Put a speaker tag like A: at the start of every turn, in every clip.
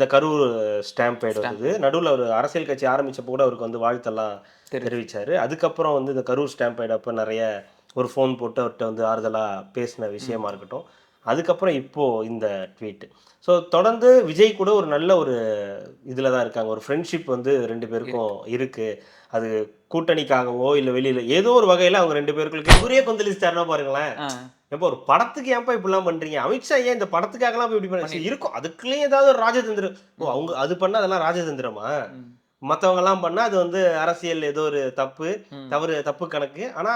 A: இந்த Karur stamp bad வந்தது. நடுவில் ஒரு அரசியல் கட்சி ஆரம்பிச்சப்போ கூட அவருக்கு வந்து வாழ்த்தெல்லாம் தெரிவிச்சாரு. அதுக்கப்புறம் வந்து இந்த கரூர் ஸ்டாம்ப் பேட் அப்போ நிறைய ஒரு ஃபோன் போட்டு அவர்கிட்ட வந்து ஆறுதலாக பேசின விஷயமா இருக்கட்டும். அதுக்கப்புறம் இப்போ இந்த ட்வீட் ஸோ தொடர்ந்து விஜய் கூட ஒரு நல்ல ஒரு இதில் தான் இருக்காங்க. ஒரு ஃப்ரெண்ட்ஷிப் வந்து ரெண்டு பேருக்கும் இருக்கு. அது கூட்டணிக்காகவோ இல்லை வெளியில் ஏதோ ஒரு வகையில் அவங்க ரெண்டு பேருக்குள்ள இவரே கொந்தளிச்சிட்டாருன்னா பாருங்களேன். எப்போ ஒரு படத்துக்கு ஏன்ப்பா இப்படிலாம் பண்றீங்க? அமித்ஷா ஏன் இந்த படத்துக்காகலாம் போய் இப்படி பண்ண இருக்கும். அதுக்குள்ளேயும் ஏதாவது ஒரு ராஜதந்திரம். ஓ அவங்க அது பண்ணா அதெல்லாம் ராஜதந்திரமா? மத்தவங்க எல்லாம் பண்ணா அது வந்து அரசியல் ஏதோ ஒரு தப்பு தவறு தப்பு கணக்கு. ஆனா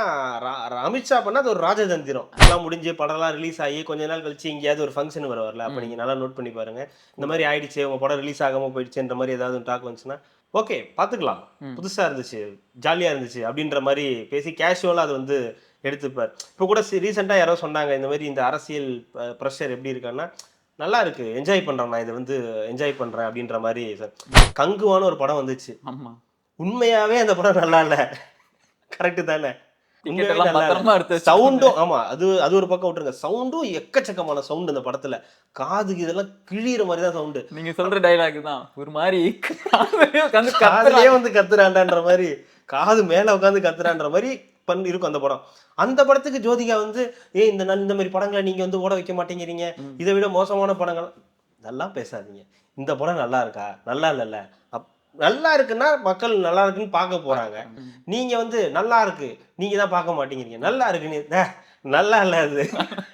A: அமித்ஷா பண்ணா அது ஒரு ராஜதந்திரம். எல்லாம் முடிஞ்சு படம்லாம் ரிலீஸ் ஆகி கொஞ்ச நாள் கழிச்சு எங்கேயாவது ஒரு ஃபங்க்ஷன் வர வரல. அப்ப நீங்க நல்லா நோட் பண்ணி பாருங்க. இந்த மாதிரி ஆயிடுச்சு உங்க படம் ரிலீஸ் ஆகாம போயிடுச்சுன்ற மாதிரி ஏதாவது டாக் வந்துச்சுன்னா ஓகே பாத்துக்கலாம் புதுசா இருந்துச்சு ஜாலியா இருந்துச்சு அப்படின்ற மாதிரி பேசி கேஷுவலா அது வந்து எடுத்துப்பார். இப்போ கூட ரீசெண்டாக யாரோ சொன்னாங்க இந்த மாதிரி இந்த அரசியல் ப்ரெஷர் எப்படி இருக்கான்னா நல்லா இருக்கு என்ஜாய் பண்றேன் நான் இதை வந்து என்ஜாய் பண்றேன் அப்படின்ற மாதிரி சார். கங்குவான ஒரு படம் வந்துச்சு.
B: ஆமா.
A: உண்மையாவே அந்த படம் நல்லா இல்ல. கரெக்ட் தானே. சவுண்டும் ஆமா அது அது ஒரு பக்கம் விட்டுருங்க. சவுண்டும் எக்கச்சக்கமான சவுண்ட் இந்த படத்துல. காதுக்கு இதெல்லாம் கிழியிற மாதிரி தான் சவுண்டு
B: நீங்க சொல்ற டைலாக் தான். ஒரு மாதிரி காதுலயே.
A: வந்து கத்துறாண்டான்ற மாதிரி காது மேல உட்காந்து கத்துறான்ற மாதிரி பண்ணி இருக்கும் அந்த படம். அந்த படத்துக்கு ஜோதிகா வந்து ஏய் இந்த நல்- இந்த மாதிரி படங்களை நீங்க வந்து ஓட வைக்க மாட்டேங்கிறீங்க. இதை விட மோசமான படங்கள் நல்லா பேசாதீங்க. இந்த படம் நல்லா இருக்கா? நல்லா இல்லைல்ல. அப் நல்லா இருக்குன்னா மக்கள் நல்லா இருக்குன்னு பார்க்க போறாங்க. நீங்க வந்து நல்லா இருக்கு. நீங்க தான் பார்க்க மாட்டேங்கிறீங்க. நல்லா இருக்குன்னு "டே, நல்லா இல்ல அது.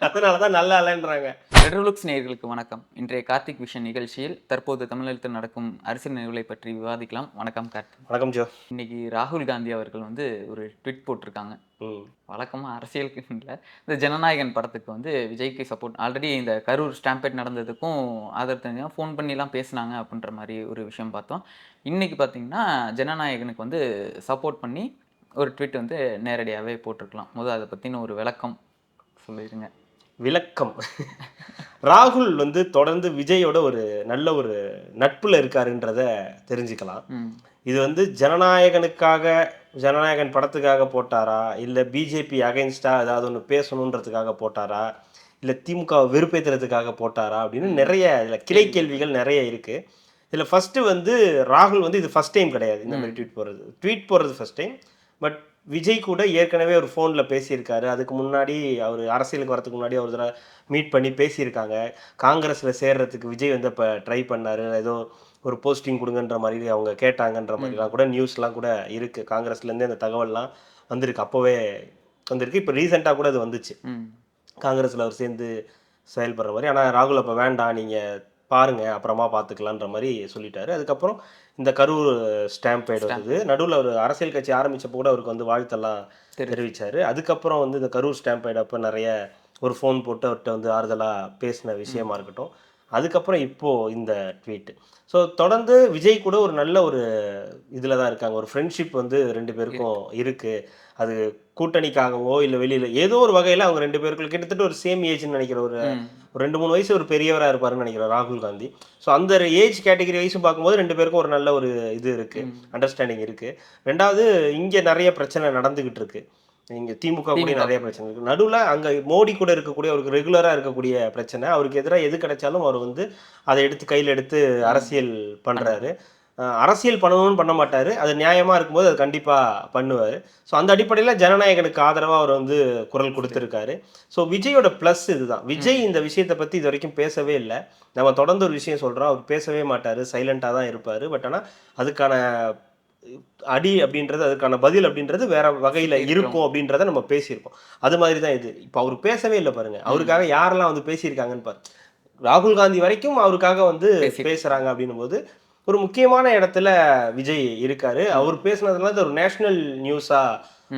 A: அதனாலதான் நல்லா இல்லைன்றாங்க.
B: ரெட்ரோலுக்ஸ் நேயர்களுக்கு வணக்கம். இன்றைய கார்த்திக் விஷன் நிகழ்ச்சியில் தற்போது தமிழகத்தில் நடக்கும் அரசியல் நிகழ்வுகளை பற்றி விவாதிக்கலாம். வணக்கம் கார்த்திக்.
A: வணக்கம் ஜோ.
B: இன்னைக்கு ராகுல் காந்தி அவர்கள் வந்து ஒரு ட்வீட் போட்டிருக்காங்க. வழக்கமாக அரசியலுக்கு இல்லை. இந்த ஜனநாயகன் படத்துக்கு வந்து விஜய்க்கு சப்போர்ட் ஆல்ரெடி இந்த கரூர் ஸ்டாம்பேட் நடந்ததுக்கும் ஆதரவு தெரிஞ்சா ஃபோன் பண்ணிலாம் பேசினாங்க அப்படின்ற மாதிரி ஒரு விஷயம் பார்த்தோம். இன்னைக்கு பார்த்தீங்கன்னா ஜனநாயகனுக்கு வந்து சப்போர்ட் பண்ணி ஒரு ட்வீட் வந்து நேரடியாகவே போட்டிருக்கலாம். முதல் அதை பற்றின ஒரு விளக்கம் சொல்லிடுங்க
A: விளக்கம். ராகுல் வந்து தொடர்ந்து விஜயோட ஒரு நல்ல ஒரு நட்புல இருக்காருன்றத தெரிஞ்சுக்கலாம். இது வந்து ஜனநாயகனுக்காக ஜனநாயகன் படத்துக்காக போட்டாரா? இல்லை பிஜேபி அகைன்ஸ்டா ஏதாவது ஒன்று பேசணுன்றதுக்காக போட்டாரா? இல்லை திமுக வெறுப்பேற்றுறதுக்காக போட்டாரா? அப்படின்னு நிறைய இதில் கிளை கேள்விகள் நிறைய இருக்கு. இதில் ஃபர்ஸ்ட் வந்து ராகுல் வந்து இது ஃபர்ஸ்ட் டைம் கிடையாது. இந்த மாதிரி ட்வீட் போடுறது ட்வீட் போடுறது ஃபர்ஸ்ட் டைம் பட் விஜய் கூட ஏற்கனவே ஒரு ஃபோனில் பேசியிருக்காரு. அதுக்கு முன்னாடி அவர் அரசியலுக்கு வரதுக்கு முன்னாடி ஒரு தடவை மீட் பண்ணி பேசியிருக்காங்க. காங்கிரஸில் சேர்றதுக்கு விஜய் வந்து இப்போ ட்ரை பண்ணாரு. ஏதோ ஒரு போஸ்டிங் கொடுங்கன்ற மாதிரி அவங்க கேட்டாங்கன்ற மாதிரிலாம் கூட நியூஸ்லாம் கூட இருக்குது காங்கிரஸ்லேருந்தே அந்த தகவல்லாம் வந்திருக்கு. அப்போவே வந்திருக்கு. இப்போ ரீசெண்டாக கூட அது வந்துச்சு. காங்கிரஸில் அவர் சேர்ந்து செயல்படுற மாதிரி. ஆனால் ராகுல் அப்போ வேண்டாம். நீங்கள் பாருங்க. அப்புறமா பார்த்துக்கலான்ற மாதிரி சொல்லிட்டாரு. அதுக்கப்புறம் இந்த கரூர் ஸ்டாம்ப் பேட் வந்தது. நடுவில் ஒரு அரசியல் கட்சி ஆரம்பிச்சப்போ கூட அவருக்கு வந்து வாழ்த்தெல்லாம் தெரிவிச்சாரு. அதுக்கப்புறம் வந்து இந்த கரூர் ஸ்டாம்ப் பேட் அப்போ நிறைய ஒரு ஃபோன் போட்டு அவர்கிட்ட வந்து ஆறுதலாக பேசின விஷயமா இருக்கட்டும். அதுக்கப்புறம் இப்போ இந்த ட்வீட் ஸோ தொடர்ந்து விஜய் கூட ஒரு நல்ல ஒரு இதில் தான் இருக்காங்க. ஒரு ஃப்ரெண்ட்ஷிப் வந்து ரெண்டு பேருக்கும் இருக்கு. அது கூட்டணிக்காகவோ இல்லை வெளியில் ஏதோ ஒரு வகையில் அவங்க ரெண்டு பேருக்குள்ள கிட்டத்தட்ட ஒரு சேம் ஏஜ்னு நினைக்கிற ஒரு ரெண்டு மூணு வயசு ஒரு பெரியவராக இருப்பாருன்னு நினைக்கிறேன் ராகுல் காந்தி. ஸோ அந்த ஏஜ் கேட்டகரி வயசு பார்க்கும்போது ரெண்டு பேருக்கும் ஒரு நல்ல ஒரு இது இருக்கு அண்டர்ஸ்டாண்டிங் இருக்கு. ரெண்டாவது இங்கே நிறைய பிரச்சனை நடந்துகிட்டு இருக்கு. இங்க திமுக கூட நிறைய பிரச்சனை இருக்கு. நடுவில் அங்க மோடி கூட இருக்கக்கூடிய அவருக்கு ரெகுலரா இருக்கக்கூடிய பிரச்சனை அவருக்கு எதிராக எது கிடைச்சாலும் அவர் வந்து அதை எடுத்து கையில் எடுத்து அரசியல் பண்றாரு. அஹ் அரசியல் பண்ணணும்னு பண்ண மாட்டாரு. அது நியாயமா இருக்கும்போது அது கண்டிப்பா பண்ணுவாரு. ஸோ அந்த அடிப்படையில் ஜனநாயகனுக்கு ஆதரவா அவர் வந்து குரல் கொடுத்திருக்காரு. ஸோ விஜயோட ப்ளஸ் இதுதான். விஜய் இந்த விஷயத்தை பத்தி இது வரைக்கும் பேசவே இல்லை. நம்ம தொடர்ந்து ஒரு விஷயம் சொல்றோம். அவர் பேசவே மாட்டாரு. சைலண்டா தான் இருப்பாரு. பட் ஆனா அதுக்கான அடி அப்படின்றது அதுக்கான பதில் அப்படின்றது வேற வகையில இருக்கும் அப்படின்றத நம்ம பேசியிருக்கோம் அது மாதிரி தான் இது. இப்போ அவர் பேசவே இல்லை பாருங்க. அவருக்காக யாரெல்லாம் வந்து பேசியிருக்காங்கன்னு பாரு. ராகுல் காந்தி வரைக்கும் அவருக்காக வந்து
B: பேசி-
A: பேசுறாங்க அப்படின்னும் போது ஒரு முக்கியமான இடத்துல விஜய் இருக்காரு. அவர் பேசுனதுனால இது ஒரு நேஷனல் நியூஸா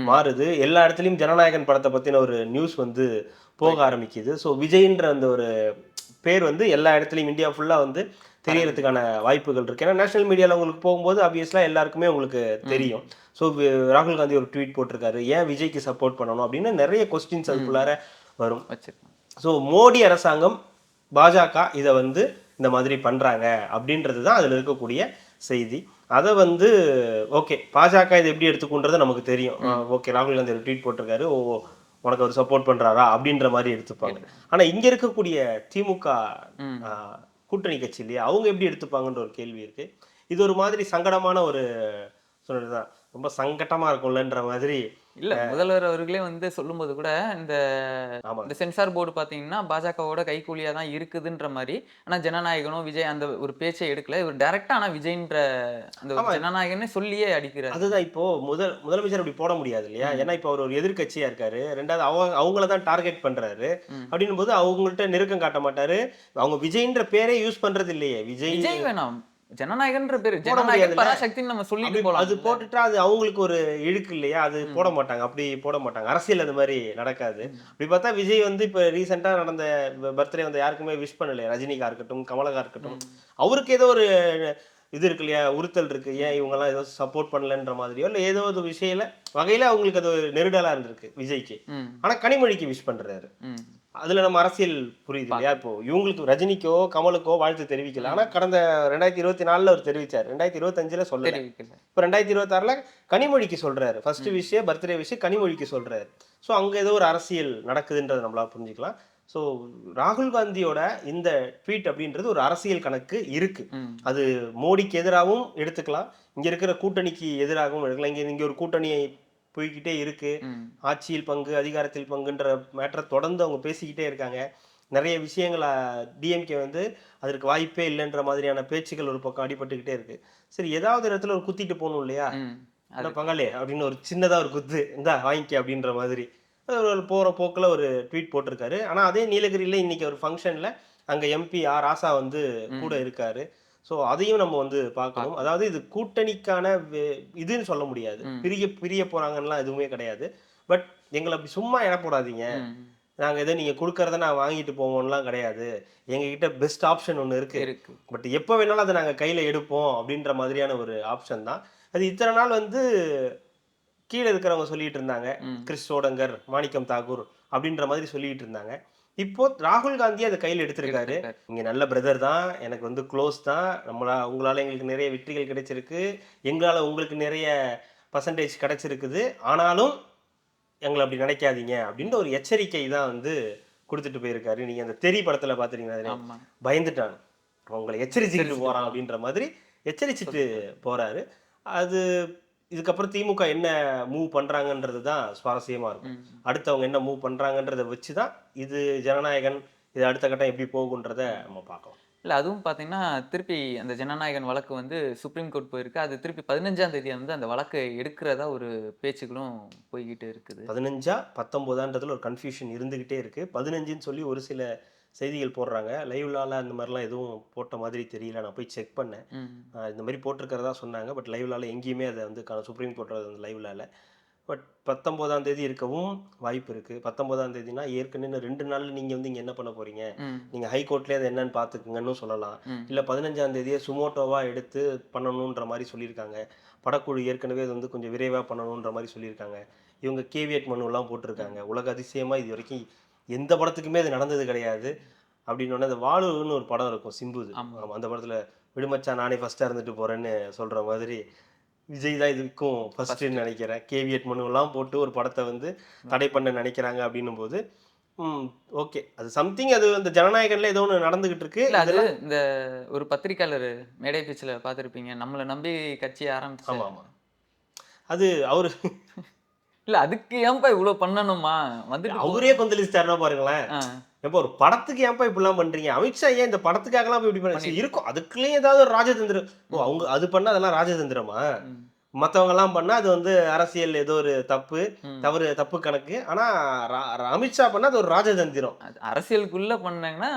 A: மாறுது. எல்லா இடத்துலயும் ஜனநாயகன் படத்தை பத்தின ஒரு நியூஸ் வந்து போக ஆரம்பிக்குது. ஸோ விஜய்ன்ற அந்த ஒரு பேர் வந்து எல்லா இடத்துலையும் இந்தியா ஃபுல்லா வந்து தெரியறதுக்கான வாய்ப்புகள் இருக்கு. ஏன்னா நேஷனல் மீடியாவில் உங்களுக்கு போகும்போது ஆப்வியஸ்லாம் எல்லாருக்குமே உங்களுக்கு தெரியும். ஸோ ராகுல் காந்தி ஒரு ட்வீட் போட்டிருக்காரு. ஏன் விஜய்க்கு சப்போர்ட் பண்ணணும் அப்படின்னு நிறைய கொஸ்டின்ஸ் அதுக்குள்ளார வரும். ஸோ மோடி அரசாங்கம் பாஜக இதை வந்து இந்த மாதிரி பண்ணுறாங்க அப்படின்றது தான் அதில் இருக்கக்கூடிய செய்தி. அதை வந்து ஓகே பாஜக இதை எப்படி எடுத்துக்கொண்டது நமக்கு தெரியும். ஓகே ராகுல் காந்தி ஒரு ட்வீட் போட்டிருக்காரு. ஓ உனக்கு அவர் சப்போர்ட் பண்ணுறாரா அப்படின்ற மாதிரி எடுத்துப்பாங்க. ஆனால் இங்கே இருக்கக்கூடிய திமுக கூட்டணி கட்சி இல்லையா? அவங்க எப்படி எடுத்துப்பாங்கன்ற ஒரு கேள்வி இருக்கு. இது ஒரு மாதிரி சங்கடமான ஒரு சொல்றதுதான் ரொம்ப சங்கட்டமா இருக்கும்லன்ற மாதிரி
B: இல்ல முதல்வர் அவர்களே வந்து சொல்லும்போது கூட இந்த சென்சார் போர்டு பாத்தீங்கன்னா பாஜகவோட கைக்கூலியா தான் இருக்குதுன்ற மாதிரி. ஆனா ஜனநாயகனும் விஜய் அந்த ஒரு பேச்சை எடுக்கல. இவர் டைரக்டா ஆனா விஜய்ன்ற அந்த. ஜனநாயகனே சொல்லியே அடிக்கிறார்.
A: அதுதான் இப்போ முதல் முதலமைச்சர் அப்படி போட முடியாது இல்லையா? ஏன்னா இப்போ அவர் ஒரு எதிர்க்கட்சியா இருக்காரு. ரெண்டாவது அவங்க அவங்கள தான் டார்கெட் பண்றாரு. அப்படின்னும் போது அவங்கள்ட்ட நெருக்கம் காட்ட மாட்டாரு. அவங்க விஜய்ன்ற பேரே யூஸ் பண்றது இல்லையே. விஜய்
B: விஜய் வேணாம். ஜனநாயகன்ற பேரு.
A: முடியாதுல்ல.
B: பராசக்தின்னு நம்ம சொல்லிட்டு போலாம்.
A: அது போட்டுட்டா அது அவங்களுக்கு ஒரு இழுக்கு இல்லையா? அது போட மாட்டாங்க. அப்படி போட மாட்டாங்க. அரசியல் அது மாதிரி நடக்காது. அப்படி பார்த்தா விஜய் வந்து இப்போ ரீசெண்டாக நடந்த பர்த்டே வந்து யாருக்குமே விஷ் பண்ணலையா. ரஜினிகா இருக்கட்டும் கமலகா இருக்கட்டும். அவருக்கு ஏதோ ஒரு இது இருக்கு இல்லையா? உறுத்தல் இருக்கு. ஏன் இவங்கெல்லாம் ஏதோ சப்போர்ட் பண்ணலன்ற மாதிரியோ இல்லை ஏதோ ஒரு விஷயில வகையில அவங்களுக்கு அது ஒரு நெருடலா இருந்திருக்கு விஜய்க்கு. ஆனா கனிமொழிக்கு விஷ் பண்றாரு. அதுல நம்ம அரசியல் புரியுது இல்லையா? இப்போ இவங்களுக்கு ரஜினிக்கோ கமலுக்கோ வாழ்த்து தெரிவிக்கல. ஆனா கடந்த ரெண்டாயிரத்தி இருபத்தி நாலுல அவர் தெரிவிச்சார். ரெண்டாயிரத்தி இருபத்தஞ்சுல
B: தெரிவிக்கல.
A: இப்போ ரெண்டாயிரத்தி இருபத்தாறுல கனிமொழிக்கு சொல்றாரு. ஃபர்ஸ்ட் விஷயம் பர்த்டே விஷயம் கனிமொழிக்கு சொல்றாரு. ஸோ அங்க ஏதோ ஒரு அரசியல் நடக்குதுன்றதை நம்மளால புரிஞ்சுக்கலாம். ஸோ ராகுல் காந்தியோட இந்த ட்வீட் அப்படின்றது ஒரு அரசியல் கணக்கு இருக்கு. அது மோடிக்கு எதிராகவும் எடுத்துக்கலாம். இங்க இருக்கிற கூட்டணிக்கு எதிராகவும் எடுக்கலாம். இங்க இங்க ஒரு கூட்டணி போய்கிட்டே இருக்கு. ஆட்சியில் பங்கு அதிகாரத்தில் பங்குன்ற மேட்டரை தொடர்ந்து அவங்க பேசிக்கிட்டே இருக்காங்க. நிறைய விஷயங்களை டிஎம்கே வந்து அதற்கு வாய்ப்பே இல்லைன்ற மாதிரியான பேச்சுக்கள் ஒரு பக்கம் அடிபட்டுக்கிட்டே இருக்கு. சரி ஏதாவது இடத்துல ஒரு குத்திட்டு போகணும் இல்லையா. என்ன பங்காளி அப்படின்னு ஒரு சின்னதா ஒரு குத்து. இந்தா வாங்கிக்க அப்படின்ற மாதிரி. ஒரு போற போக்குல ஒரு ட்வீட் போட்டிருக்காரு. ஆனா அதே நீலகிரியில இன்னைக்கு ஒரு ஃபங்க்ஷன்ல அங்க எம்பி ஆர் ஆசா வந்து கூட இருக்காரு. ஸோ அதையும் நம்ம வந்து பார்க்கணும். அதாவது இது கூட்டணிக்கான இதுன்னு சொல்ல முடியாது. பிரிய பிரிய போறாங்கலாம் எதுவுமே கிடையாது. பட் எங்களை அப்படி சும்மா இட போடாதீங்க
B: ம்.
A: நாங்க எதோ நீங்க கொடுக்கறத நான் வாங்கிட்டு போவோம்லாம் கிடையாது. எங்ககிட்ட பெஸ்ட் ஆப்ஷன் ஒன்று இருக்கு. பட் எப்போ வேணாலும் அதை நாங்கள் கையில் எடுப்போம் அப்படின்ற மாதிரியான ஒரு ஆப்ஷன் தான். அது இத்தனை நாள் வந்து கீழே இருக்கிறவங்க சொல்லிட்டு இருந்தாங்க. கிறிஸ் சோடங்கர் மாணிக்கம் தாக்கூர் அப்படின்ற மாதிரி சொல்லிட்டு இருந்தாங்க. இப்போ ராகுல் காந்தி அதை கையில் எடுத்திருக்காரு. இங்க நல்ல பிரதர் தான் எனக்கு வந்து க்ளோஸ் தான். நம்மளா உங்களால எங்களுக்கு நிறைய வெற்றிகள் கிடைச்சிருக்கு. எங்களால உங்களுக்கு நிறைய பர்சன்டேஜ் கிடைச்சிருக்குது. ஆனாலும் எங்களை அப்படி நினைக்காதீங்க அப்படின்ற ஒரு எச்சரிக்கை தான் வந்து கொடுத்துட்டு போயிருக்காரு. நீங்க அந்த தெரி படத்துல பாத்துறீங்கன்னா
B: ஆமா.
A: பயந்துட்டான் உங்களை எச்சரிச்சுக்கிட்டு போறான் அப்படின்ற மாதிரி எச்சரிச்சுட்டு போறாரு. அது இதுக்கப்புறம் திமுக என்ன மூவ் பண்றாங்கன்றது தான் சுவாரஸ்யமா இருக்கும்.
B: ம்.
A: அடுத்து அவங்க என்ன மூவ் பண்றாங்கன்றதை வச்சு தான் இது ஜனநாயகன் இது அடுத்த கட்டம் எப்படி போகுன்றத நம்ம பார்க்கலாம்.
B: இல்ல அதுவும் பாத்தீங்கன்னா திருப்பி அந்த ஜனநாயகன் வழக்கு வந்து சுப்ரீம் கோர்ட் போயிருக்கு. அது திருப்பி பதினஞ்சாம் தேதி வந்து அந்த வழக்கை எடுக்கிறதா ஒரு பேச்சுக்களும் போய்கிட்டு இருக்குது.
A: பதினஞ்சா பத்தொன்பதான்றதுல ஒரு கன்ஃபியூஷன் இருந்துகிட்டே இருக்கு. பதினஞ்சுன்னு சொல்லி ஒரு சில செய்திகள் போடுறாங்க. லைவ்லால அந்த மாதிரிலாம் எதுவும் போட்ட மாதிரி தெரியல. நான் போய் செக் பண்ணேன். இந்த மாதிரி போட்டிருக்கிறதா சொன்னாங்க. பட் லைவ்லால எங்கேயுமே அதை வந்து சுப்ரீம் கோர்ட் அந்த லைவ்லால பட் பத்தொம்போதாம் தேதி இருக்கவும் வாய்ப்பு இருக்கு. பத்தொன்பதாம் தேதினா ஏற்கனவே ரெண்டு நாள்ல நீங்க வந்து இங்க என்ன பண்ண போறீங்க. நீங்க ஹைகோர்ட்லேயே அதை என்னன்னு பார்த்துக்குங்கன்னு சொல்லலாம். இல்ல பதினஞ்சாம் தேதியே சுமோட்டோவா எடுத்து பண்ணணுன்ற மாதிரி சொல்லியிருக்காங்க. படக்குழு ஏற்கனவே அது வந்து கொஞ்சம் விரைவா பண்ணணுன்ற மாதிரி சொல்லியிருக்காங்க. இவங்க கேவியட் மனுலாம் போட்டிருக்காங்க. உலக அதிசயமா இது வரைக்கும் எந்த படத்துக்குமே அது நடந்தது கிடையாது. அப்படின்னு அந்த வாளுன்னு ஒரு படம் இருக்கும் சிம்புது. அந்த படத்துல விடுமச்சா நானே ஃபர்ஸ்டா இருந்துட்டு போறேன்னு சொல்ற மாதிரி விஜய் தான் இதுக்கும் ஃபர்ஸ்ட்னு நினைக்கிறேன். கேவியட் மனுவெல்லாம் போட்டு ஒரு படத்தை வந்து தடை பண்ண நினைக்கிறாங்க அப்படின்னும் போது ஓகே. அது சம்திங் அது அந்த ஜனநாயகன்ல ஏதோ ஒன்று நடந்துகிட்டு இருக்கு.
B: இல்ல அது இந்த ஒரு பத்திரிக்கையாளர் மேடை பேச்சுல பார்த்திருப்பீங்க. நம்மளை நம்பி கட்சி ஆரம்பிச்சு
A: ஆமா ஆமா. அது அவரு
B: இல்ல அதுக்கு ஏன்பா இவ்வளவு பண்ணணுமா? வந்துட்டு போ-
A: அவரே கொந்தளிச்சிட்டாருன்னா பாருங்களேன். எப்போ ஒரு படத்துக்கு ஏன்பா இப்படிலாம் பண்றீங்க? அமித்ஷா ஏன் இந்த படத்துக்காகலாம் போய் இப்படி பண்ணி இருக்கும். அதுக்குள்ளேயும் ஏதாவது ஒரு ராஜதந்திரம் ஓ அவங்க அது பண்ணா அதெல்லாம் ராஜதந்திரமா? மத்தவங்க எல்லாம் பண்ணா அது வந்து அரசியல் ஏதோ ஒரு தப்பு. தவறு தப்பு கணக்கு. ஆனா அமித்ஷா பண்ணா அது ஒரு ராஜதந்திரம்.
B: அது அரசியலுக்குள்ள பண்ணாங்கன்னா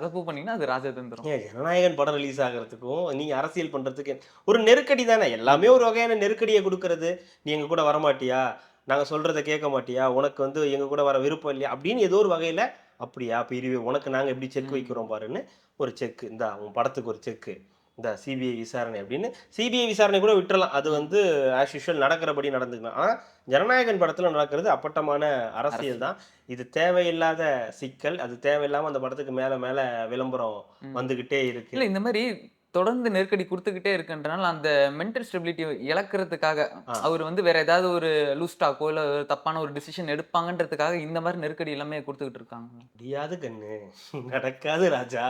B: தப்பு பண்ணீங்கன்னா அது ராஜதந்திரம்.
A: ஏன் ஜனநாயகன் படம் ரிலீஸ் ஆகிறதுக்கும் நீங்க அரசியல் பண்றதுக்கு ஒரு நெருக்கடி தானே? எல்லாமே ஒரு வகையான நெருக்கடியை கொடுக்கறது. நீ எங்க கூட வரமாட்டியா? நாங்க சொல்றத கேட்க மாட்டியா? உனக்கு வந்து எங்க கூட வர விருப்பம் இல்லையா? அப்படின்னு ஏதோ ஒரு வகையில அப்படியா அப்போ இரு உனக்கு நாங்கள் எப்படி செக் வைக்கிறோம் பாருன்னு ஒரு செக் இந்தா உன் படத்துக்கு ஒரு செக்கு இந்த சிபிஐ விசாரணை அப்படின்னு சிபிஐ விசாரணை கூட விட்டுறலாம். அது வந்து ஆஸ் யூஷுவல் நடக்கிறபடி நடந்துக்கலாம். ஆனால் ஜனநாயகன் படத்தில் நடக்கிறது அப்பட்டமான அரசியல் தான். இது தேவையில்லாத சிக்கல். அது தேவையில்லாமல் அந்த படத்துக்கு மேலே மேலே விளம்பரம் வந்துக்கிட்டே இருக்கு.
B: இல்ல இந்த மாதிரி தொடர்ந்து நெருக்கடி கொடுத்துக்கிட்டே இருக்குன்றனால அந்த மென்டல் ஸ்டெபிலிட்டி இழக்கிறதுக்காக. அவர் வந்து வேற ஏதாவது ஒரு லூஸ் டாக்கோ இல்ல ஒரு தப்பான ஒரு டிசிஷன் எடுப்பாங்கன்றதுக்காக இந்த மாதிரி நெருக்கடி எல்லாமே கொடுத்துக்கிட்டு இருக்காங்க.
A: முடியாது கண்ணு. நடக்காது ராஜா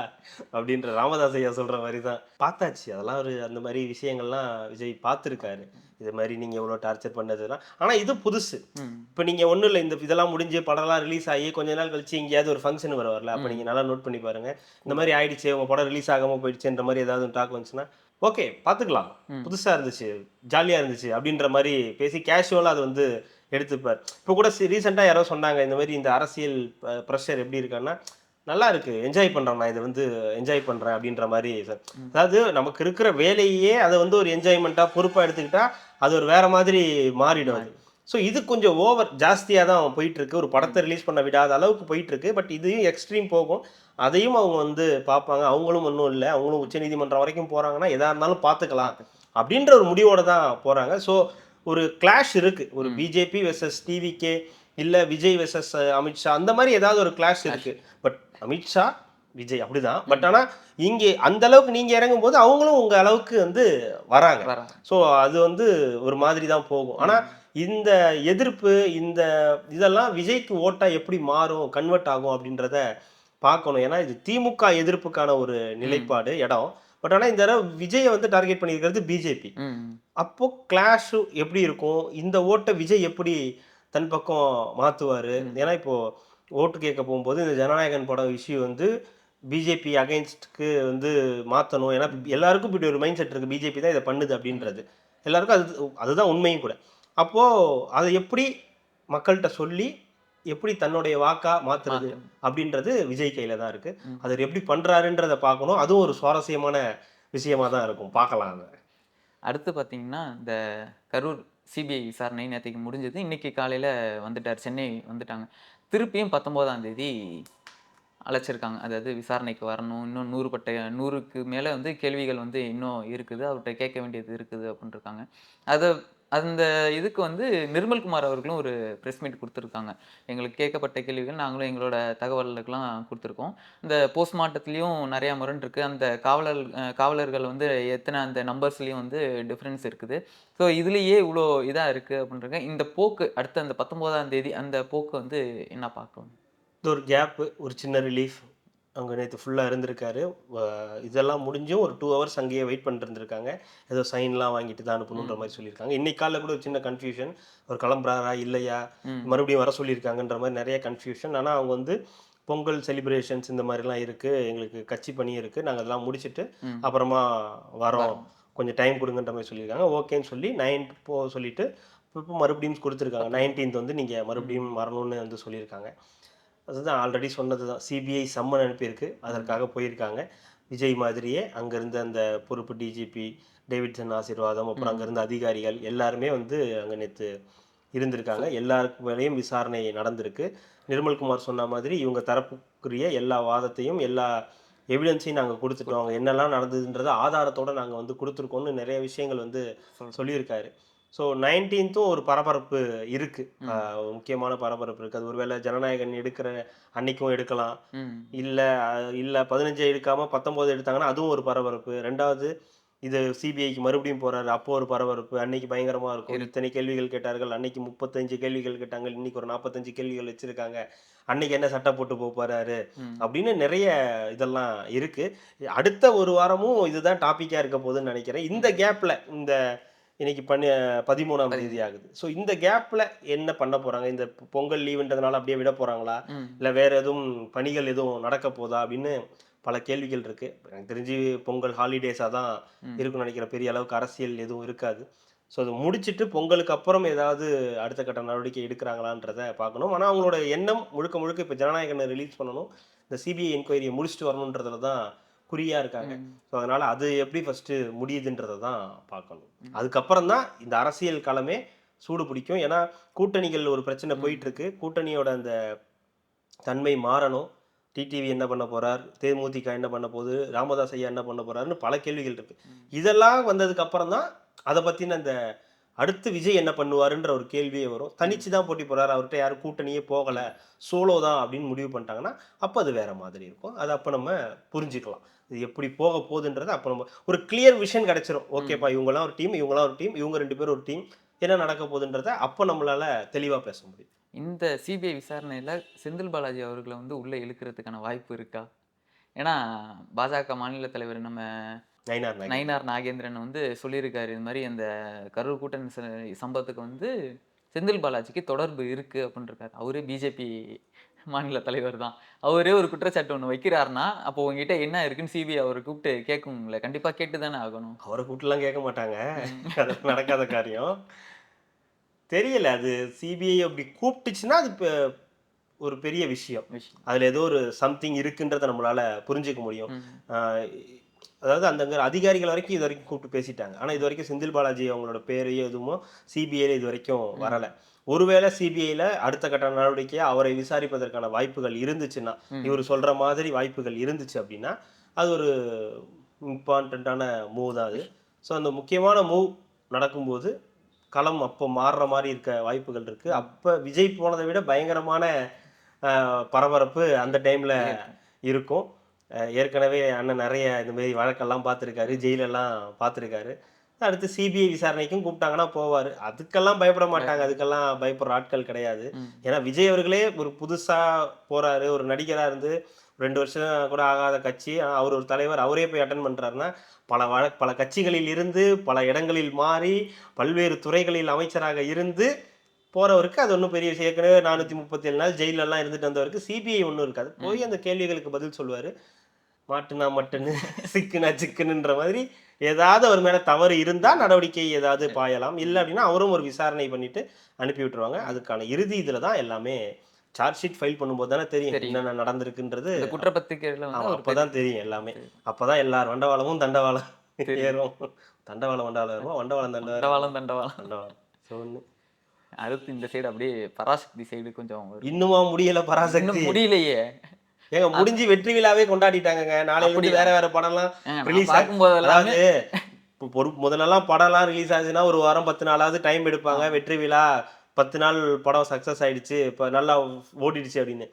A: அப்படின்ற ராமதாஸ் ஐயா சொல்ற மாதிரி தான் பார்த்தாச்சு. அதெல்லாம் ஒரு அந்த மாதிரி விஷயங்கள்லாம் விஜய் பார்த்துருக்காரு. இது மாதிரி நீங்க எவ்வளோ டார்ச்சர் பண்ணதெல்லாம் ஆனா இது புதுசு. இப்போ நீங்க ஒன்றும் இல்லை இந்த இதெல்லாம் முடிஞ்சு படம்லாம் ரிலீஸ் ஆகி கொஞ்ச நாள் கழிச்சு எங்கேயாவது ஒரு ஃபங்க்ஷன் வர வரல அப்போ நீங்க நல்லா நோட் பண்ணி பாருங்க. இந்த மாதிரி ஆயிடுச்சு உங்க படம் ரிலீஸ் ஆகாம போயிடுச்சுன்ற மாதிரி ஏதாவது டாக் வந்துச்சுன்னா ஓகே பார்த்துக்கலாம் புதுசா இருந்துச்சு ஜாலியா இருந்துச்சு அப்படின்ற மாதிரி பேசி கேஷுவலாக அது வந்து எடுத்துப்பார். இப்போ கூட ரீசெண்டாக யாரோ சொன்னாங்க இந்த மாதிரி இந்த அரசியல் ப்ரெஷர் எப்படி இருக்கான்னா நல்லா இருக்கு. என்ஜாய் பண்றேன் நான் இதை வந்து என்ஜாய் பண்றேன் அப்படின்ற மாதிரி சார் அதாவது நமக்கு இருக்கிற வேலையே அதை வந்து ஒரு என்ஜாய்மெண்ட்டா பொறுப்பா எடுத்துக்கிட்டா அது ஒரு வேற மாதிரி மாறிடும் அது. ஸோ இது கொஞ்சம் ஓவர் ஜாஸ்தியாக தான் போயிட்டு இருக்கு. ஒரு படத்தை ரிலீஸ் பண்ண விடாத அளவுக்கு போயிட்டு இருக்கு. பட் இதையும் எக்ஸ்ட்ரீம் போகும். அதையும் அவங்க வந்து பார்ப்பாங்க. அவங்களும் ஒன்றும் இல்லை. அவங்களும் உச்சநீதிமன்றம் வரைக்கும் போறாங்கன்னா எதா இருந்தாலும் பார்த்துக்கலாம் அப்படின்ற ஒரு முடிவோட தான் போறாங்க. ஸோ ஒரு கிளாஷ் இருக்கு. ஒரு பிஜேபி வெர்சஸ் டிவிகே இல்ல விஜய் வெர்சஸ் அமித்ஷா அந்த மாதிரி ஏதாவது ஒரு கிளாஷ் இருக்கு. பட் அமித்ஷா விஜய் அப்படிதான். பட் ஆனா இங்கே அந்த அளவுக்கு நீங்க இறங்கும் போது அவங்களும் உங்க அளவுக்கு வந்து வராங்க. ஸோ அது வந்து ஒரு மாதிரி தான் போகும். ஆனா இந்த எதிர்ப்பு இந்த இதெல்லாம் விஜய்க்கு ஓட்டா எப்படி மாறும் கன்வெர்ட் ஆகும் அப்படின்றத பார்க்கணும். ஏன்னா இது திமுக எதிர்ப்புக்கான ஒரு நிலைப்பாடு இடம். பட் ஆனா இந்த தடவை விஜயை வந்து டார்கெட் பண்ணியிருக்கிறது பிஜேபி. அப்போ கிளாஷ் எப்படி இருக்கும்? இந்த ஓட்டை விஜய் எப்படி தன் பக்கம் மாத்துவாரு? ஏன்னா இப்போ ஓட்டு கேட்க போகும்போது இந்த ஜனநாயகன் படம் இஷ்யூ வந்து பிஜேபி அகைன்ஸ்ட்க்கு வந்து மாற்றணும் ஏன்னா எல்லாருக்கும் இப்படி ஒரு மைண்ட் செட் இருக்கு பிஜேபி தான் இதை பண்ணுது அப்படின்றது. எல்லாருக்கும் அது அதுதான் உண்மையும் கூட. அப்போ அதை எப்படி மக்கள்கிட்ட சொல்லி எப்படி தன்னுடைய வாக்கா மாத்துறது அப்படின்றது விஜய் கையில தான் இருக்கு. அதை எப்படி பண்றாருன்றதை பார்க்கணும். அதுவும் ஒரு சுவாரஸ்யமான விஷயமா தான் இருக்கும். பார்க்கலாம் அதை.
B: அடுத்து பார்த்தீங்கன்னா இந்த கரூர் சிபிஐ விசாரணை நேற்றுக்கு முடிஞ்சது. இன்னைக்கு காலையில் வந்துட்டார். சென்னை வந்துட்டாங்க. திருப்பியும் பத்தொம்போதாம் தேதி அழைச்சிருக்காங்க. அதாவது விசாரணைக்கு வரணும். இன்னும் நூறு பட்ட நூறுக்கு மேலே வந்து கேள்விகள் வந்து இன்னும் இருக்குது. அவர்கிட்ட கேட்க வேண்டியது இருக்குது அப்படின்னு இருக்காங்க அதை அந்த இதுக்கு வந்து நிர்மல்குமார் அவர்களும் ஒரு ப்ரெஸ் மீட் கொடுத்துருக்காங்க. எங்களுக்கு கேட்கப்பட்ட கேள்விகள் நாங்களும் எங்களோட தகவலுக்கெல்லாம் கொடுத்துருக்கோம். இந்த போஸ்ட்மார்ட்டத்துலேயும் நிறையா முரண் இருக்குது அந்த காவலர் காவலர்கள் வந்து எத்தனை அந்த நம்பர்ஸ்லேயும் வந்து டிஃப்ரென்ஸ் இருக்குது. ஸோ இதுலேயே இவ்வளோ இதாக இருக்குது அப்படின்றாங்க இந்த போக்கு அடுத்த அந்த பத்தொம்போதாம் தேதி அந்த போக்கு வந்து என்ன பார்க்கணும்
A: இது ஒரு கேப்பு ஒரு சின்ன ரிலீஃப் அங்கே நேற்று ஃபுல்லாக இருந்திருக்காரு. இதெல்லாம் முடிஞ்சும் ஒரு டூ ஹவர்ஸ் அங்கேயே வெயிட் பண்ணிட்டு இருந்திருக்காங்க. ஏதோ சைன்லாம் வாங்கிட்டு தான் அனுப்பணுன்ற மாதிரி சொல்லியிருக்காங்க. இன்னைக்கு காலைல கூட ஒரு சின்ன கன்ஃபியூஷன் அவர் கிளம்புறாரா இல்லையா? மறுபடியும் வர சொல்லியிருக்காங்கன்ற மாதிரி நிறைய கன்ஃபியூஷன் ஆனால் அவங்க வந்து பொங்கல் செலிப்ரேஷன்ஸ் இந்த மாதிரிலாம் இருக்குது எங்களுக்கு கட்சி பணி இருக்குது நாங்கள் அதெல்லாம் முடிச்சுட்டு அப்புறமா வரோம். கொஞ்சம் டைம் கொடுங்கன்ற மாதிரி சொல்லியிருக்காங்க. ஓகேன்னு சொல்லி நைன் போ சொல்லிட்டு இப்போ மறுபடியும் கொடுத்துருக்காங்க. நைன்டீன்த் வந்து நீங்கள் மறுபடியும் வரணும்னு வந்து சொல்லியிருக்காங்க. அதுதான் ஆல்ரெடி சொன்னது தான் சிபிஐ சம்மன் அனுப்பியிருக்கு. அதற்காக போயிருக்காங்க. விஜய் மாதிரியே அங்கேருந்து அந்த பொறுப்பு டிஜிபி டேவிட்சன் ஆசீர்வாதம் அப்புறம் அங்கேருந்து அதிகாரிகள் எல்லாருமே வந்து அங்கே நேற்று இருந்திருக்காங்க. எல்லாருக்கு மேலேயும் விசாரணை நடந்திருக்கு. நிர்மல்குமார் சொன்ன மாதிரி இவங்க தரப்புக்குரிய எல்லா வாதத்தையும் எல்லா எவிடன்ஸையும் நாங்கள் கொடுத்துட்டோம். என்னெல்லாம் நடந்ததுன்றத ஆதாரத்தோட நாங்கள் வந்து கொடுத்துருக்கோம்னு நிறைய விஷயங்கள் வந்து சொல்லியிருக்காரு. ஸோ நைன்டீன்த்தும் ஒரு பரபரப்பு இருக்கு. ஆஹ் ஒரு முக்கியமான பரபரப்பு இருக்கு. அது ஒருவேளை ஜனநாயகன் எடுக்கிற அன்னைக்கும் எடுக்கலாம். இல்லை இல்லை பதினஞ்சு எடுக்காம பத்தொம்போது எடுத்தாங்கன்னா அதுவும் ஒரு பரபரப்பு. ரெண்டாவது இது சிபிஐக்கு மறுபடியும் போறாரு. அப்போ ஒரு பரபரப்பு. அன்னைக்கு பயங்கரமா இருக்கும். இத்தனை கேள்விகள் கேட்டார்கள். அன்னைக்கு முப்பத்தஞ்சு கேள்விகள் கேட்டாங்க இன்னைக்கு ஒரு நாற்பத்தஞ்சு கேள்விகள் வச்சிருக்காங்க. அன்னைக்கு என்ன சட்டை போட்டு போக போறாரு. அப்படின்னு நிறைய இதெல்லாம் இருக்கு. அடுத்த ஒரு வாரமும் இதுதான் டாபிக்கா இருக்க போகுதுன்னு நினைக்கிறேன். இந்த கேப்ல இந்த இன்னைக்கு பண்ண பதிமூணாம் தேதி ஆகுது ஸோ இந்த கேப்ல என்ன பண்ண போறாங்க? இந்த பொங்கல் லீவுன்றதுனால அப்படியே விட போறாங்களா. இல்லை வேற எதுவும் பணிகள் எதுவும் நடக்க போதா? அப்படின்னு பல கேள்விகள் இருக்கு. எனக்கு தெரிஞ்சு பொங்கல் ஹாலிடேஸாக தான் இருக்கும்னு நினைக்கிற பெரிய அளவுக்கு அரசியல் எதுவும் இருக்காது. ஸோ அது முடிச்சிட்டு பொங்கலுக்கு அப்புறம் ஏதாவது அடுத்த கட்ட நடவடிக்கை எடுக்கிறாங்களான்றத பார்க்கணும். ஆனால் அவங்களோட எண்ணம் முழுக்க முழுக்க இப்போ ஜனநாயகனை ரிலீஸ் பண்ணணும். இந்த சிபிஐ என்கொயரியை முடிச்சுட்டு வரணுன்றதுல தான் குறியா இருக்காங்க. ஸோ அதனால அது எப்படி ஃபர்ஸ்ட் முடியுதுன்றதை தான் பார்க்கணும். அதுக்கப்புறம் தான் இந்த அரசியல் களமே சூடு பிடிக்கும். ஏன்னா கூட்டணிகள் ஒரு பிரச்சனை போயிட்டு இருக்கு கூட்டணியோட அந்த தன்மை மாறணும். டிடிவி என்ன பண்ண போறார்? தேமுதிக என்ன பண்ண போகுது? ராமதாஸ் ஐயா என்ன பண்ண போறாருன்னு பல கேள்விகள் இருக்கு. இதெல்லாம் வந்ததுக்கு அப்புறம் தான் அதை பத்தின அந்த அடுத்து விஜய் என்ன பண்ணுவாருன்ற ஒரு கேள்வியே வரும். தனிச்சு தான் போட்டி போறாரு அவர்கிட்ட யாரும் கூட்டணியே போகல. சோலோ தான் அப்படின்னு முடிவு பண்ணிட்டாங்கன்னா அப்போ அது வேற மாதிரி இருக்கும். அது அப்போ நம்ம புரிஞ்சுக்கலாம். இது எப்படி போக போகுதுன்றது அப்போ நம்ம ஒரு கிளியர் விஷன் கிடைச்சிரும். ஓகேப்பா இவங்கெல்லாம் ஒரு டீம் இவங்கெல்லாம் ஒரு டீம் இவங்க ரெண்டு பேரும் ஒரு டீம் என்ன நடக்க போகுதுன்றத அப்போ நம்மளால தெளிவா பேச முடியும்.
B: இந்த சிபிஐ விசாரணையில் செந்தில் பாலாஜி அவர்களை வந்து உள்ளே இழுக்கிறதுக்கான வாய்ப்பு இருக்கா? ஏன்னா பாஜக மாநில தலைவர் நம்ம
A: நைனார்
B: நயினார் நாகேந்திரன் வந்து சொல்லியிருக்காரு இது மாதிரி அந்த கரூர் கூட்டணி சம்பவத்துக்கு வந்து செந்தில் பாலாஜிக்கு தொடர்பு இருக்கு அப்படின்ட்டு அவரே பிஜேபி மாநில தலைவர் தான். அவரே ஒரு குற்றச்சாட்டு ஒன்று வைக்கிறாருன்னா அப்போ உங்ககிட்ட என்ன இருக்குன்னு சிபிஐ அவரை கூப்பிட்டு கேட்கும்ல. கண்டிப்பாக கேட்டு தானே ஆகணும்.
A: அவரை கூட்டலாம் கேட்க மாட்டாங்க. அது நடக்காத காரியம். தெரியல அது சிபிஐ அப்படி கூப்பிட்டுச்சுன்னா அது இப்ப ஒரு பெரிய விஷயம். அதுல ஏதோ ஒரு சம்திங் இருக்குன்றத நம்மளால புரிஞ்சுக்க முடியும். அதாவது அந்த அதிகாரிகள் வரைக்கும் இது வரைக்கும் கூப்பிட்டு பேசிட்டாங்க. ஆனா இது வரைக்கும் செந்தில் பாலாஜி அவங்களோட பேரையோ எதுவும் சிபிஐல இது வரைக்கும் வரல. ஒருவேளை சிபிஐல அடுத்த கட்ட நடவடிக்கையா அவரை விசாரிப்பதற்கான வாய்ப்புகள் இருந்துச்சுன்னா. இவர் சொல்ற மாதிரி வாய்ப்புகள் இருந்துச்சு அப்படின்னா அது ஒரு இம்பார்ட்டண்ட்டான மூவ் தான் அது. ஸோ அந்த முக்கியமான மூவ் நடக்கும்போது களம் அப்போ மாறுற மாதிரி இருக்க வாய்ப்புகள் இருக்கு. அப்போ விஜய் போனதை விட பயங்கரமான பரபரப்பு அந்த டைம்ல இருக்கும். ஏற்கனவே அண்ணன் நிறைய இந்த மாதிரி வழக்கெல்லாம் பார்த்துருக்காரு ஜெயிலெல்லாம் பார்த்துருக்காரு. அடுத்து சிபிஐ விசாரணைக்கும் கூப்பிட்டாங்கன்னா போவார். அதுக்கெல்லாம் பயப்பட மாட்டாங்க. அதுக்கெல்லாம் பயப்படுற ஆட்கள் கிடையாது. ஏன்னா விஜய் அவர்களே ஒரு புதுசா போறாரு. ஒரு நடிகரா இருந்து ரெண்டு வருஷம் கூட ஆகாத கட்சி. அவர் ஒரு தலைவர். அவரே போய் அட்டன் பண்றாருன்னா பல வழ பல கட்சிகளில் இருந்து பல இடங்களில் மாறி பல்வேறு துறைகளில் அமைச்சராக இருந்து போறவருக்கு அது ஒன்றும் பெரிய விஷயம். ஏற்கனவே நானூற்றி முப்பத்தி ஏழு நாள் ஜெயிலெல்லாம் இருந்துட்டு வந்தவருக்கு சிபிஐ ஒன்றும் இருக்காது. போய் அந்த கேள்விகளுக்கு பதில் சொல்லுவார். மாட்டுனா மட்டுன்னு சிக்குனா சிக்குனுன்ற மாதிரி ஏதாவது அவர் மேலே தவறு இருந்தால் நடவடிக்கை ஏதாவது பாயலாம். இல்லை அப்படின்னா அவரும் ஒரு விசாரணை பண்ணிட்டு அனுப்பி விட்டுருவாங்க. அதுக்கான இறுதி இதில் தான் எல்லாமே சார்ஜ் ஷீட் ஃபைல் பண்ணும்போது தானே தெரியும். என்னென்ன நடந்திருக்குன்றது.
B: குற்றப்பத்திரிகையில்
A: ஆமா,
B: அவர்
A: அப்பதான் தெரியும். எல்லாமே. அப்பதான் எல்லார் வண்டவாளமும் தண்டவாளம். ஏறும். தண்டவாளம் வண்டவாளம் ஏறும்? வண்டவாளம் தண்டவாளம்.
B: தண்டவாளம். தண்டவாளம்
A: So, ஒண்ணு.
B: அடுத்து இந்த சைடு அப்படியே பராசக்தி சைடு கொஞ்சம்.
A: இன்னுமா முடியல பராசக்தி.
B: முடியலையே.
A: ஏங்க முடிஞ்சு வெற்றி விழாவே இருந்து
B: அப்படியா?
A: வேற வேற படம்லாம் ரிலீஸ்
B: எல்லாமே
A: அதாவது பொறு முதல்லலாம் படம்லாம் ரிலீஸ் ஆச்சுன்னா ஒரு வாரம் பத்து நாளாவது டைம் எடுப்பாங்க. வெற்றி விழா பத்து நாள் படம் சக்ஸஸ் ஆயிடுச்சு. இப்போ நல்லா ஓடிடுச்சு அப்படின்னு.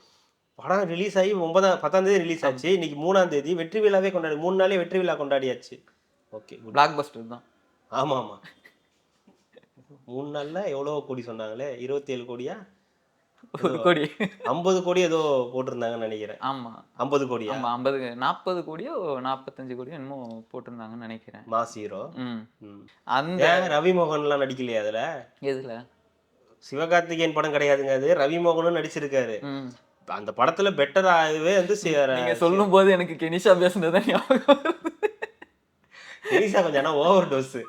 A: படம் ரிலீஸ் ஆகி ஒன்பதாம் பத்தாம் தேதி ரிலீஸ் ஆச்சு. இன்னைக்கு மூணாம் தேதி வெற்றி விழாவே கொண்டாடி மூணு நாளே வெற்றி விழா கொண்டாடியாச்சு. ஓகே
B: பிளாக் பஸ்டர் தான்.
A: ஆமா ஆமா மூணு நாள்ல எவ்வளோ கோடி சொன்னாங்களே. இருபத்தி ஏழு கோடியா?
B: ஒரு கோடி.
A: ஐம்பது கோடி ஏதோ போட்டிருந்தாங்கன்னு நினைக்கிறேன்.
B: ஆமா.
A: ஐம்பது கோடியா?
B: ஆமா ஐம்பது நாற்பது கோடியோ நாற்பத்தஞ்சு கோடியோ என்னமோ போட்டிருந்தாங்கன்னு நினைக்கிறேன்.
A: Mass hero.
B: அந்த
A: ரவி மோகன்லாம் நடிக்கலையா அதுல?
B: எதுல?
A: சிவகார்த்திகேயன் படம் கிடையாதுங்க அது. ரவி மோகனும் நடிச்சிருக்காரு அந்த படத்துல பெட்டராகவே வந்து சி-
B: நீங்க சொல்லும் போது எனக்கு கெனிஷா பேசுனது ஞாபகம் வருது.
A: திரிஷா கொஞ்சம் ஓவர் டோஸ்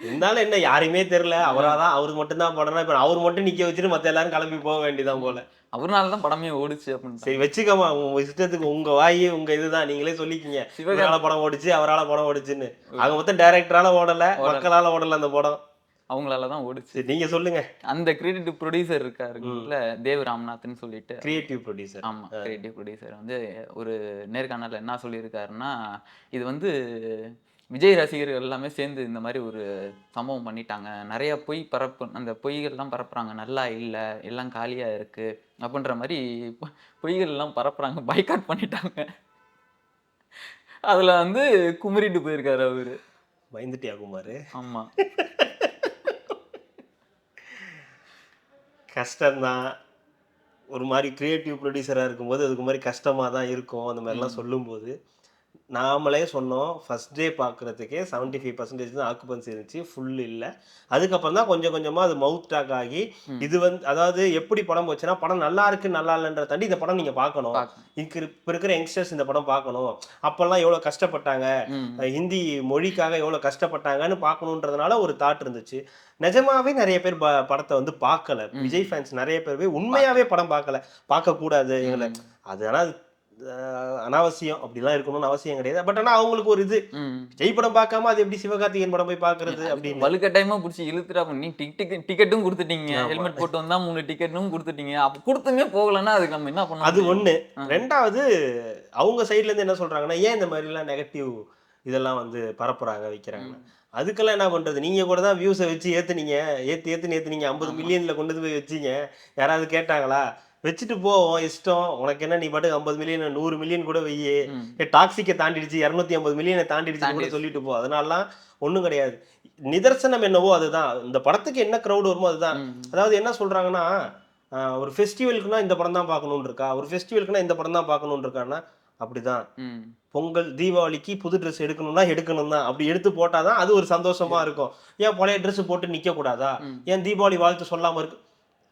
A: இருந்தாலும் என்ன யாரையுமே தெரியல. அவராதான் அவருக்கு மட்டும்தான் படம்னா இப்ப அவர் மட்டும் நிக்க வச்சுட்டு மத்த எல்லாரும் கிளம்பி போக வேண்டியதான் போல.
B: அவர்னால தான் படமே ஓடுச்சு அப்படின்னு
A: சரி வச்சுக்கோமா உங்க இஷ்டத்துக்கு உங்க வாயி உங்க இதுதான் நீங்களே சொல்லிக்கிங்க. இவரால படம் ஓடிச்சு அவரால படம் ஓடிச்சுன்னு. ஆக மொத்தம் டைரக்டரால ஓடல மக்களால ஓடல அந்த படம்.
B: அவங்களால தான் ஓடுச்சு.
A: நீங்க சொல்லுங்க.
B: அந்த கிரெடிட் ப்ரொடியூசர் இருக்காருல்ல தேவ் ராம்நாத்னு சொல்லிட்டு.
A: கிரியேட்டிவ் ப்ரொடியூசர்
B: ஆமா கிரியேட்டிவ் ப்ரொடியூசர் வந்து ஒரு நேர்காணல்ல என்ன சொல்லியிருக்காருன்னா இது வந்து விஜய் ரசிகர்கள் எல்லாமே சேர்ந்து இந்த மாதிரி ஒரு சம்பவம் பண்ணிட்டாங்க. நிறைய பொய் பரப்பு அந்த பொய்கள்லாம் பரப்புறாங்க. நல்லா இல்லை எல்லாம் காலியா இருக்கு அப்படின்ற மாதிரி பொ- பொய்கள் எல்லாம் பரப்புறாங்க. பைக்காட் பண்ணிட்டாங்க. அதுல வந்து குமரிட்டு போயிருக்காரு அவரு.
A: பயந்துட்டியா குமார்?
B: ஆமா.
A: கஷ்டம்தான். ஒரு மாதிரி கிரியேட்டிவ் ப்ரொடியூசராக இருக்கும்போது அதுக்கு மாதிரி கஷ்டமாக தான் இருக்கும். அந்த மாதிரிலாம் சொல்லும்போது. நாமளே சொன்னோம் ஃபர்ஸ்ட் டே பார்க்குறதுக்கே செவன்ட்டி ஃபைவ் பர்சன்டேஜ் தான் ஆக்குபன்சி இருந்துச்சு ஃபுல் இல்லை. அதுக்கப்புறம் தான் கொஞ்சம் கொஞ்சமாக அது மவுத் டாக் ஆகி இது வந்து அதாவது எப்படி படம் போச்சுன்னா படம் நல்லா இருக்கு நல்லா இல்லைன்ற தாண்டி இந்த படம் நீங்கள் பார்க்கணும். இதுக்கு இப்போ இருக்கிற யங்ஸ்டர்ஸ் இந்த படம் பார்க்கணும் அப்போல்லாம் எவ்வளோ கஷ்டப்பட்டாங்க. ஹிந்தி மொழிக்காக எவ்வளோ கஷ்டப்பட்டாங்கன்னு பார்க்கணுன்றதுனால ஒரு தாட் இருந்துச்சு. நிஜமாவே நிறைய பேர் படத்தை வந்து பார்க்கல விஜய் ஃபேன்ஸ் நிறைய பேர் போய் உண்மையாவே படம் பார்க்கல பார்க்க கூடாது எங்களை அது ஆனால் அனாவசியம் அப்படிலாம் இருக்கணும்னு அவசியம் கிடையாது. பட் ஆனா அவங்களுக்கு ஒரு இது. ஜெய் படம் பார்க்காம அது எப்படி சிவகார்த்திகேயன் படம் போய் பார்க்கிறது அப்படின்னு.
B: வலுக்கட்டாயமா புடிச்சு இழுத்துட்டா நீ டிக்கெட் டிக்கெட்டும் கொடுத்துட்டீங்க. ஹெல்மெட் போட்டு வந்தா மூணு டிக்கெட்டும் கொடுத்துட்டீங்க. அப்ப கொடுத்துமே போகலன்னா அதுக்கு நம்ம என்ன பண்ண
A: அது? ஒண்ணு. ரெண்டாவது அவங்க சைடுல இருந்து என்ன சொல்றாங்கன்னா ஏன் இந்த மாதிரி எல்லாம் நெகட்டிவ் இதெல்லாம் வந்து பரப்புறாங்க வைக்கிறாங்க? அதுக்கெல்லாம் என்ன பண்றது? நீங்க கூட தான் வியூஸை வச்சு ஏத்துனீங்க. ஏத்து ஏத்து ஏத்துனீங்க. ஐம்பது. மில்லியன்ல கொண்டு போய் வச்சீங்க. யாராவது கேட்டாங்களா? வச்சுட்டு போவோம் இஷ்டம். உனக்கு என்ன நீ பாட்டுக்கு ஐம்பது மில்லியன் நூறு மில்லியன் கூட வையே
B: ம்.
A: டாக்ஸிக்கை தாண்டிடுச்சு இரநூத்தி ஐம்பது மில்லியனை தாண்டிடுச்சு கூட. சொல்லிட்டு போ. அதனாலலாம் ஒண்ணும் கிடையாது. நிதர்சனம் என்னவோ அதுதான். இந்த படத்துக்கு என்ன க்ரௌட் வருமோ அதுதான். அதாவது என்ன சொல்றாங்கன்னா ஒரு ஃபெஸ்டிவலுக்குனா இந்த படம் தான் பார்க்கணுன்னு இருக்கா ஒரு ஃபெஸ்டிவலுக்குனா இந்த படம் தான் பார்க்கணுன்னு இருக்கான்னா அப்படிதான். பொங்கல் தீபாவளிக்கு புது ட்ரெஸ் எடுக்கணும்னா எடுக்கணும் தான். அப்படி எடுத்து போட்டாதான் அது ஒரு சந்தோஷமா இருக்கும். ஏன் பழைய ட்ரெஸ் போட்டு நிக்க கூடாதா. ஏன் தீபாவளி வாழ்த்து சொல்லாம இருக்கு?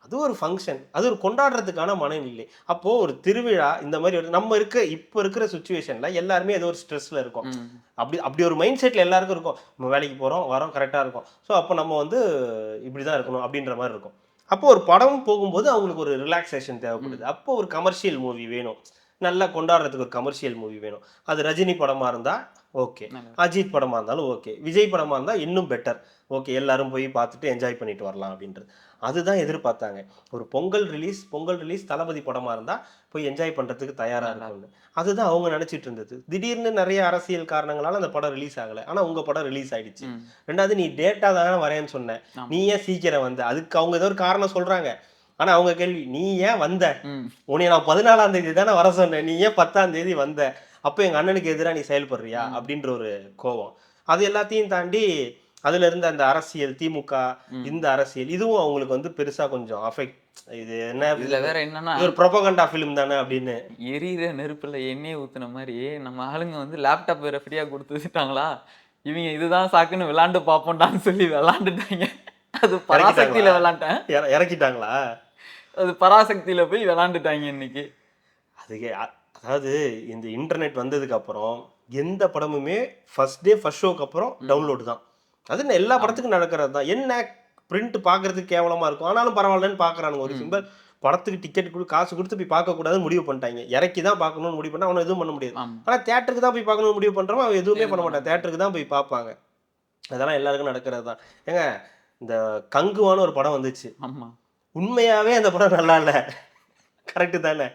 A: அது ஒரு ஃபங்க்ஷன் அது ஒரு கொண்டாடுறதுக்கான மனநிலை. அப்போ ஒரு திருவிழா இந்த மாதிரி ஒரு நம்ம இருக்க இப்போ இருக்கிற சுச்சுவேஷன்ல எல்லாருமே ஏதோ ஒரு ஸ்ட்ரெஸ்ல இருக்கும். அப்படி அப்படி ஒரு மைண்ட் செட்ல எல்லாருக்கும் இருக்கும். நம்ம வேலைக்கு போறோம் வரோம் கரெக்டா இருக்கும். ஸோ அப்போ நம்ம வந்து இப்படிதான் இருக்கணும் அப்படின்ற மாதிரி இருக்கும். அப்போ ஒரு படம் போகும்போது அவங்களுக்கு ஒரு ரிலாக்ஸேஷன் தேவைப்படுது. அப்போ ஒரு கமர்ஷியல் மூவி வேணும். நல்லா கொண்டாடுறதுக்கு ஒரு கமர்ஷியல் மூவி வேணும். அது ரஜினி படமா இருந்தா ஓகே. அஜித் படமா இருந்தாலும் ஓகே விஜய் படமா இருந்தா இன்னும் பெட்டர் ஓகே எல்லாரும் போய் பார்த்துட்டு என்ஜாய் பண்ணிட்டு வரலாம் அப்படின்றது. அதுதான் எதிர்பார்த்தாங்க. ஒரு பொங்கல் ரிலீஸ் பொங்கல் ரிலீஸ் தளபதி படமா இருந்தா போய் என்ஜாய் பண்றதுக்கு தயாரா
B: நல்லா
A: இருக்கும்னு. அதுதான் அவங்க நினைச்சிட்டு இருந்தது. திடீர்னு நிறைய அரசியல் காரணங்களால அந்த படம் ரிலீஸ் ஆகல. ஆனா உங்க படம் ரிலீஸ் ஆயிடுச்சு.
B: ம்.
A: ரெண்டாவது நீ டேட்டா தானே வரேன்னு சொன்ன. நீ ஏன் சீக்கிரம் வந்த? அதுக்கு அவங்க ஏதோ ஒரு காரணம் சொல்றாங்க. ஆனா அவங்க கேள்வி நீ ஏன் வந்த. உன்னை நான் பதினாலாம் தேதி தானே வர சொன்னேன். நீ ஏன் பத்தாம் தேதி வந்த? அப்போ எங்க அண்ணனுக்கு எதிராக நீ செயல்படுறியா? அப்படின்ற ஒரு கோவம். அது எல்லாத்தையும் தாண்டி அதுல இருந்த அந்த அரசியல் திமுக இந்த அரசியல் இதுவும் அவங்களுக்கு வந்து பெருசா கொஞ்சம் அஃபெக்ட் இது என்ன
B: இதுல வேற என்னன்னா
A: ஒரு ப்ரொபகண்டா ஃபிலிம் தானே அப்படின்னு.
B: எரியிற நெருப்புல எண்ணெய் ஊத்துன மாதிரி நம்ம ஆளுங்க வந்து லேப்டாப் வேற ஃப்ரீயா கொடுத்துட்டாங்களா இவங்க இதுதான் சாக்குன்னு விளாண்டு பார்ப்போம்டான்னு சொல்லி விளாண்டுட்டாங்க. அது பராசக்தியில விளாண்டேன்.
A: இற- இறக்கிட்டாங்களா?
B: அது பராசக்தியில போய் விளாண்டுட்டாங்க இன்னைக்கு.
A: அதுக்கு அதாவது இந்த இன்டர்நெட் வந்ததுக்கு அப்புறம் எந்த படமுமே ஃபர்ஸ்ட் டே ஃபர்ஸ்ட் ஷோக்கு அப்புறம் டவுன்லோடு தான். அது எல்லா படத்துக்கும் நடக்கிறது தான். என்ன பிரிண்ட் பார்க்கறதுக்கு கேவலமா இருக்கும். ஆனாலும் பரவாயில்லன்னு பார்க்கறானுங்க ஒரு சிம்பிள். படத்துக்கு டிக்கெட் கொடு காசு கொடுத்து போய் பார்க்க கூடாதுன்னு முடிவு பண்ணிட்டாங்க. இறக்கி தான் பார்க்கணும்னு முடிவு பண்ணா அவனை எதுவும் பண்ண முடியாது.
B: ஆமா.
A: ஆனா தேட்டருக்கு தான் போய் பார்க்கணும்னு முடிவு பண்றவன் அவன் எதுவுமே பண்ண மாட்டான். தேட்டருக்கு தான் போய் பார்ப்பாங்க. அதெல்லாம் எல்லாருக்கும் நடக்கிறது தான். ஏங்க இந்த கங்குவான ஒரு படம் வந்துச்சு.
B: ஆமா.
A: உண்மையாவே அந்த படம் நல்லா இல்ல. கரெக்ட் தானே?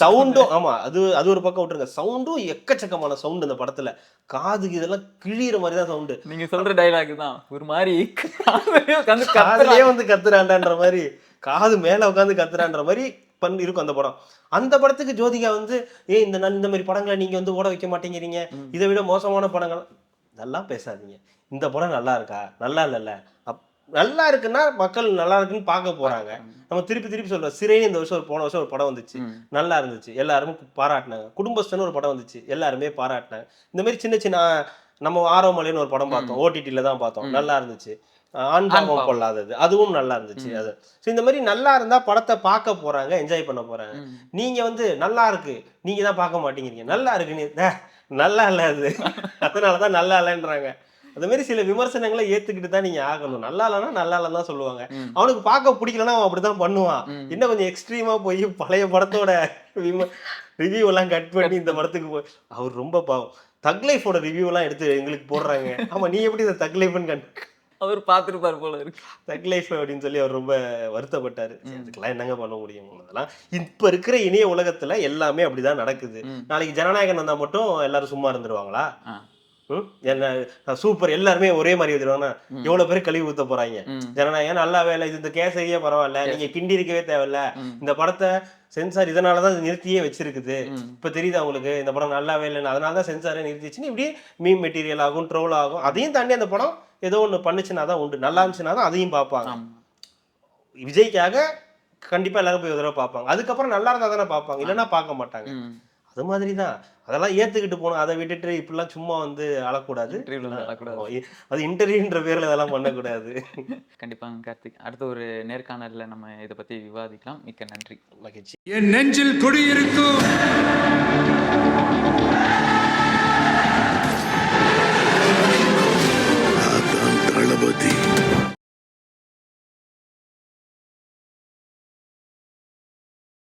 A: சவுண்டும் ஆமா அது அது ஒரு பக்கம் விட்டுருங்க. சவுண்டும் எக்கச்சக்கமான சவுண்ட் இந்த படத்துல. காதுக்கு இதெல்லாம் கிழியிற மாதிரி தான் சவுண்டு
B: நீங்க சொல்ற டைலாக் தான். ஒரு மாதிரி காதுலயே.
A: வந்து கத்துறாண்டான்ற மாதிரி காது மேல உட்காந்து கத்துறான்ற மாதிரி பண் இருக்கும் அந்த படம். அந்த படத்துக்கு ஜோதிகா வந்து ஏ இந்த நல்- இந்த மாதிரி படங்களை நீங்க வந்து ஓட வைக்க மாட்டேங்கிறீங்க. இதை விட மோசமான படங்கள் இதெல்லாம் பேசாதீங்க. இந்த படம் நல்லா இருக்கா? நல்லா இல்லைல்ல. நல்லா இருக்குன்னா மக்கள் நல்லா இருக்குன்னு பார்க்க போறாங்க. நம்ம திருப்பி திருப்பி சொல்றோம். சிறைன்னு இந்த வருஷம் ஒரு போன வருஷம் ஒரு படம் வந்துச்சு. நல்லா இருந்துச்சு. எல்லாரும் பாராட்டினாங்க. குடும்பஸ்தன் ஒரு படம் வந்துச்சு. எல்லாருமே பாராட்டினாங்க. இந்த மாதிரி சின்ன சின்ன நம்ம ஆரோமலைன்னு ஒரு படம் பார்த்தோம். ஓடிடியில் தான் பார்த்தோம். நல்லா இருந்துச்சு. ஆண் பாவம். கொள்ளாதது அதுவும் நல்லா இருந்துச்சு. அது. ஸோ இந்த மாதிரி நல்லா இருந்தா படத்தை பார்க்க போறாங்க என்ஜாய் பண்ண போறாங்க. நீங்க வந்து நல்லா இருக்கு. நீங்க தான் பார்க்க மாட்டேங்கிறீங்க. நல்லா இருக்கு நீ "டே, நல்லா இல்ல அது. அதனால தான் நல்லா இல்லைன்றாங்க. அந்த மாதிரி சில விமர்சனங்களை ஏத்துக்கிட்டு தான் நீங்க ஆகணும். நல்லா இல்லைன்னா நல்லா இல்லைன்னு தான் சொல்லுவாங்க. அவனுக்கு பார்க்க பிடிக்கலன்னா அவன் அப்படிதான் பண்ணுவான். இன்னும் கொஞ்சம் எக்ஸ்ட்ரீமா போய் பழைய படத்தோட ரிவ்யூ எல்லாம் கட் பண்ணி இந்த படத்துக்கு போய் அவர் ரொம்ப பாவம். தக் லைஃபோட ரிவ்யூ எல்லாம் எடுத்து எங்களுக்கு போடுறாங்க. ஆமா நீ எப்படி இந்த தக் லைஃப்னு கண்டு
B: அவர் பார்த்திருப்பார் போல இருக்கு.
A: தக் லைஃப் அப்படின்னு சொல்லி அவர் ரொம்ப வருத்தப்பட்டாரு. அதுக்கெல்லாம் என்னங்க பண்ண முடியும்? அதெல்லாம் இப்ப இருக்கிற இணைய உலகத்துல எல்லாமே அப்படிதான் நடக்குது. நாளைக்கு ஜனநாயகன் வந்தா மட்டும் எல்லாரும் சும்மா இருந்துருவாங்களா? என்ன சூப்பர் எல்லாருமே ஒரே மாதிரி எழுதிருவாங்கன்னா எவ்வளவு பேர் கழுவி ஊத்த போறாங்க. ஜனநாயகம் நல்லா வேலை இது இந்த கேசரியே பரவாயில்ல நீங்க கிண்டி இருக்கவே தேவையில்ல. இந்த படத்தை சென்சார் இதனாலதான் இது நிறுத்தியே வச்சிருக்குது. இப்ப தெரியுது அவங்களுக்கு இந்த படம் நல்லாவே இல்லைன்னு அதனால தான் சென்சாரே நிறுத்திச்சுன்னு இப்படி மீம் மெட்டீரியல் ஆகும் ட்ரோல் ஆகும். அதையும் தாண்டி அந்த படம் ஏதோ ஒண்ணு பண்ணுச்சுன்னா தான் உண்டு. நல்லா இருந்துச்சுன்னா தான் அதையும் பார்ப்பாங்க. விஜய்க்காக கண்டிப்பா எல்லாரும் போய் ஒரு தடவை பார்ப்பாங்க. அதுக்கப்புறம் நல்லா இருந்தா தானே பார்ப்பாங்க. இல்லைன்னா பார்க்க மாட்டாங்க. அது மாதிரி தான் அதெல்லாம் ஏத்துக்கிட்டு போகணும். அதை விட்டுட்டு இப்படிலாம் சும்மா வந்து அழக்கூடாது
B: அழக்கூடாது.
A: அது இன்டர்வியூன்ற பேர்ல இதெல்லாம் பண்ணக்கூடாது.
B: கண்டிப்பாங்க கார்த்திக். அடுத்த ஒரு நேர்காணல்ல நம்ம இதை பத்தி விவாதிக்கலாம். மிக்க நன்றி.
A: மகிழ்ச்சி.
C: என் நெஞ்சில் குடியிருக்கும்